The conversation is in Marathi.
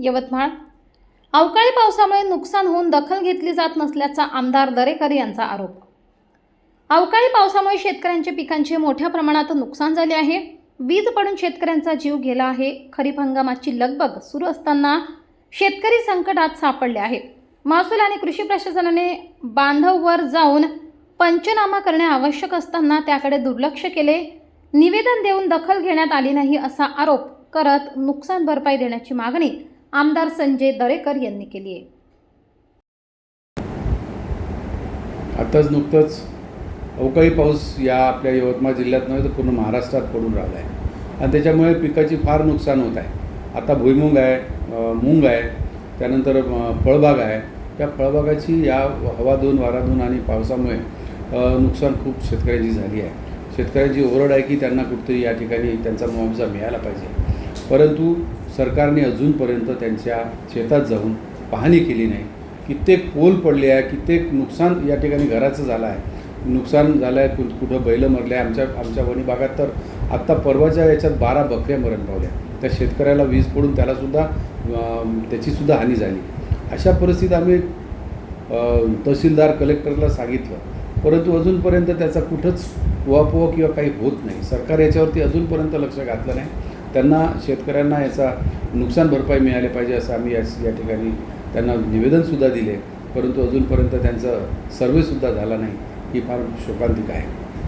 यवतमाळ. अवकाळी पावसामुळे नुकसान होऊन दखल घेतली जात नसल्याचा आमदार दरेकर यांचा आरोप. अवकाळी पावसामुळे शेतकऱ्यांच्या पिकांचे मोठ्या प्रमाणात नुकसान झाले आहे. वीज पडून शेतकऱ्यांचा जीव गेला आहे. खरीप हंगामाची लगबग सुरू असताना शेतकरी संकटात सापडले आहे. महसूल आणि कृषी प्रशासनाने बांधववर जाऊन पंचनामा करणे आवश्यक असताना त्याकडे दुर्लक्ष केले. निवेदन देऊन दखल घेण्यात आली नाही असा आरोप करत नुकसान भरपाई देण्याची मागणी आमदार संजय दरेकर यांनी केली आहे. आताच नुकतंच अवकाळी पाऊस या आपल्या यवतमाळ जिल्ह्यात नव्हे तर पूर्ण महाराष्ट्रात पडून राहिला आहे आणि त्याच्यामुळे पिकाची फार नुकसान होत आहे. आता भुईमुंग आहे मूग आहे त्यानंतर फळबाग आहे. त्या फळबागाची या हवा दोन वारा आणि पावसामुळे नुकसान खूप शेतकऱ्यांची झाली आहे. शेतकऱ्यांची ओरड आहे की त्यांना कुठेतरी या ठिकाणी त्यांचा मुआवजा मिळायला पाहिजे. परंतु सरकारने अजूनपर्यंत त्यांच्या शेतात जाऊन पाहणी केली नाही. कित्येक पोल पडले आहे कित्येक नुकसान या ठिकाणी घराचं झालं आहे. नुकसान झालं आहे कु कुठं बैलं मरले आहे आमच्या आमच्या वणी भागात तर आत्ता परवाच्या याच्यात बारा बकऱ्या मरण पावल्या. त्या शेतकऱ्याला वीज पडून त्यालासुद्धा त्याचीसुद्धा हानी झाली. अशा परिस्थितीत आम्ही तहसीलदार कलेक्टरला सांगितलं. परंतु अजूनपर्यंत त्याचा कुठंच उहापोह किंवा काही होत नाही. सरकार याच्यावरती अजूनपर्यंत लक्ष घातलं नाही. त्यांना शेतकऱ्यांना याचा नुकसान भरपाई मिळाली पाहिजे असं आम्ही या या ठिकाणी त्यांना निवेदनसुद्धा दिले. परंतु अजूनपर्यंत त्यांचं सर्वेसुद्धा झाला नाही. ही फार शोकांतिक आहे.